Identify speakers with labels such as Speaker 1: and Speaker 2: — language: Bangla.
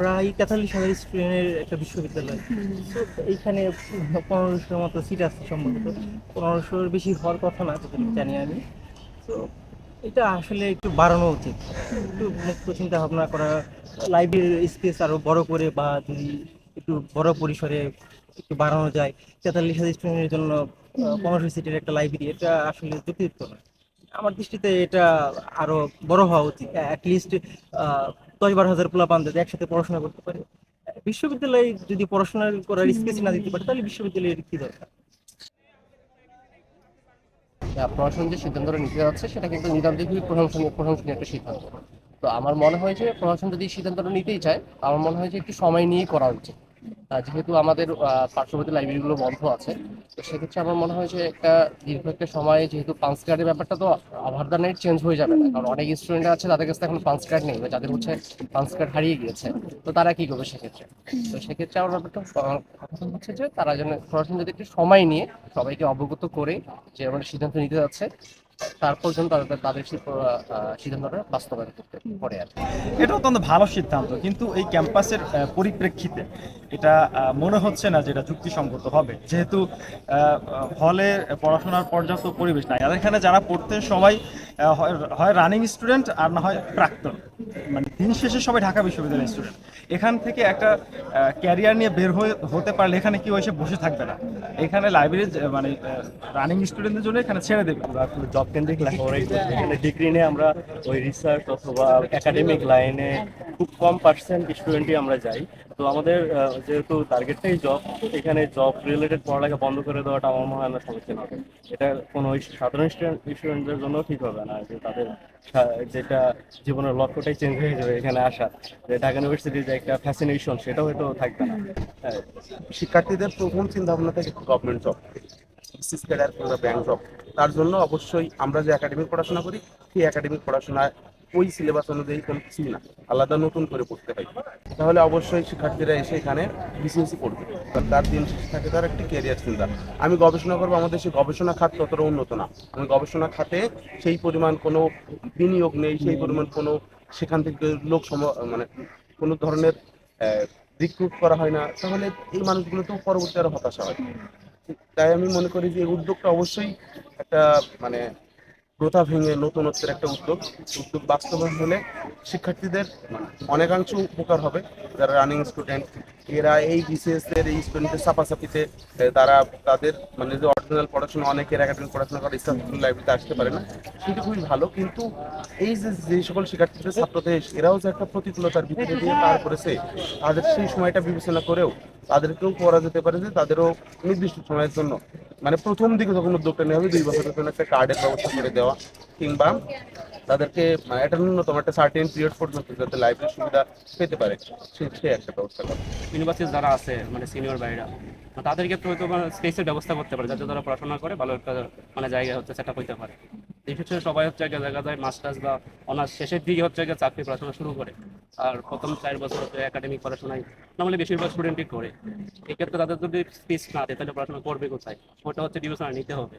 Speaker 1: প্রায় তেতাল্লিশ হাজার স্টুডেন্টের একটা বিশ্ববিদ্যালয়। এইখানে পনেরোশোর মতো সিট আছে সম্ভবত। পনেরোশোর বেশি হওয়ার কথা না জানি আমি। তো এটা আসলে একটু বাড়ানো উচিত। একটু মুক্ত চিন্তা ভাবনা করা লাইব্রেরির স্পেস আরও বড় করে বা যদি একটু বড় পরিসরে একটু বাড়ানো যায় তেতাল্লিশ হাজার স্টুডেন্টের জন্য পনেরোশো সিটের একটা লাইব্রেরি এটা আসলে যুক্তিযুক্ত না। আমার দৃষ্টিতে এটা আরও বড় হওয়া উচিত। অ্যাটলিস্ট দশ বারো হাজার পোলা পান একসাথে পড়াশোনা করতে পারে। বিশ্ববিদ্যালয়ে যদি পড়াশোনা করার স্পেস না দিতে পারে, তাহলে বিশ্ববিদ্যালয়ের কি দরকার?
Speaker 2: প্রশাসন যে সিদ্ধান্তটা নিতে যাচ্ছে, সেটা কিন্তু নিতান্তই খুবই প্রশংসনীয় প্রশংসনীয় একটা সিদ্ধান্ত। তো আমার মনে হয় যে প্রশাসন যদি সিদ্ধান্তটা নিতেই চায়, আমার মনে হয় যে একটু সময় নিয়েই করা উচিত। যেহেতু আমাদের পার্শ্ববর্তী লাইব্রেরিগুলো বন্ধ আছে, তো সেক্ষেত্রে আমার মনে হয় যে একটা দীর্ঘ একটা সময়ে যেহেতু পাঁচ কার্ডের ব্যাপারটা তো আভারদানের চেঞ্জ হয়ে যাবে না, কারণ অনেক স্টুডেন্ট আছে, তাদের কাছে এখন পাঁচ কার্ড নেই বা যাদের হচ্ছে পাঁচ কার্ড হারিয়ে গিয়েছে, তো তারা কি করবে সেক্ষেত্রে? তো সেক্ষেত্রে আমার ব্যাপারটা হচ্ছে যে তারা যেন, প্রশাসন যদি একটু সময় নিয়ে সবাইকে অবগত করে যে আমরা সিদ্ধান্ত নিতে যাচ্ছে তারপর পর্যন্ত তাদের সিদ্ধান্তটা বাস্তবায়ন করতে আর
Speaker 3: এটা অত্যন্ত ভালো সিদ্ধান্ত, কিন্তু এই ক্যাম্পাসের পরিপ্রেক্ষিতে এটা মনে হচ্ছে না যে এটা যুক্তিসঙ্গত হবে। যেহেতু হলে পড়াশোনার পর্যাপ্ত পরিবেশ নাই। আর এখানে যারা পড়তে সবাই হয় রানিং স্টুডেন্ট আর না হয় প্রাক্তন। মানে দিন শেষে সবাই ঢাকা বিশ্ববিদ্যালয়ের স্টুডেন্ট এখান থেকে একটা ক্যারিয়ার নিয়ে বের হয়ে, হতে পারলে এখানে কেউ এসে বসে থাকবে না। এখানে লাইব্রেরি মানে রানিং স্টুডেন্টদের জন্য এখানে ছেড়ে দেবে।
Speaker 4: জব কেন্দ্রিক এখানে ডিগ্রি নিয়ে আমরা ওই রিসার্চ অথবা একাডেমিক লাইনে খুব কম পার্সেন্ট স্টুডেন্টই আমরা যাই। তো আমাদের যেহেতু টার্গেটটাই জব এখানে জব রিলেটেড পড়ালেখা বন্ধ করে দেওয়াটা আমার মনে হয় না সমীচীন হবে। এটা কোনো সাধারণ স্টুডেন্ট স্টুডেন্টদের জন্য ঠিক হবে না যে তাদের যেটা জীবনের লক্ষ্যটাই চেঞ্জ হয়ে যাবে এখানে আসা। যে ঢাকা ইউনিভার্সিটির যে একটা ফ্যাসিনেশন সেটাও হয়তো থাকবে না। হ্যাঁ।
Speaker 5: শিক্ষার্থীদের প্রথম চিন্তা ভাবনা থাকে গভর্নমেন্ট জব বিসিস ক্যাডার কিংবা ব্যাংক জব তার জন্য অবশ্যই আমরা যে একাডেমিক পড়াশোনা করি, সেই একাডেমিক পড়াশোনায় ওই সিলেবাস অনুযায়ী কোনো কিছুই না, আলাদা নতুন করে পড়তে হয়। তাহলে অবশ্যই শিক্ষার্থীরা এসে এখানে বিসিএসি পড়বে। তার- তার দিন শেষে থাকে তার একটি ক্যারিয়ার চিন্তা। আমি গবেষণা করব, আমাদের সেই গবেষণা খাত ততটা উন্নত না। আমি গবেষণা খাতে সেই পরিমাণ কোনো বিনিয়োগ নেই, সেই পরিমাণ কোনো সেখান থেকে লোক সম মানে কোনো ধরনের রিক্রুট করা হয় না। তাহলে এই মানুষগুলো তো পরবর্তী আরও হতাশা হয়। তাই আমি মনে করি যে উদ্যোগটা অবশ্যই একটা মানে প্রথা ভেঙে নতুনত্বের একটা উদ্যোগ। উদ্যোগ বাস্তবায়ন হলে শিক্ষার্থীদের অনেকাংশ উপকার হবে। যারা রানিং স্টুডেন্ট এরা এই বিসিএস এর এই স্টুডেন্টদের চাপাচাপিতে তারা তাদের মানে যে অরিজিনাল পড়াশোনা, অনেকের একাডেমিক পড়াশোনা করে ইচ্ছা লাইব্রেরিতে আসতে পারে না। সেটা খুবই ভালো, কিন্তু এই যে যে সকল শিক্ষার্থীদের ছাত্রদের, এরাও যে একটা প্রতিকূলতার ভিতরে দিয়ে পার করেছে, তাদের সেই সময়টা বিবেচনা করেও তাদেরকেও করা যেতে পারে যে তাদেরও নির্দিষ্ট সময়ের জন্য। মানে প্রথম দিকে যখন উদ্যোগটা নেওয়া হবে, দুই বছরের জন্য একটা কার্ডের ব্যবস্থা করে দেওয়া। কিংবা তাদেরকে মানে একটা ন্যূনতম একটা সার্টেন পিরিয়ড পর্যন্ত যাতে লাইফের সুবিধা পেতে পারে, সে একটা ব্যবস্থা করা।
Speaker 6: ইউনিভার্সিটি যারা আছে মানে সিনিয়র ভাইরা তাদের ক্ষেত্রে হয়তো স্পেসের ব্যবস্থা করতে পারে, যাতে তারা পড়াশোনা করে, ভালো একটা মানে জায়গা হচ্ছে সেটা করতে পারে। বিশেষ সবাই হচ্ছে গিয়ে দেখা যায় মাস্টার্স বা অনার্স শেষের দিকে হচ্ছে গিয়ে চাকরি পড়াশোনা শুরু করে। আর প্রথম চার বছর হচ্ছে একাডেমিক পড়াশোনায় নর্মালি বেশিরভাগ স্টুডেন্টই করে। এক্ষেত্রে তাদের যদি স্পিচ না দেয়, তাহলে পড়াশোনা করবে কোথায়? ওটা হচ্ছে বিবেচনা নিতে হবে।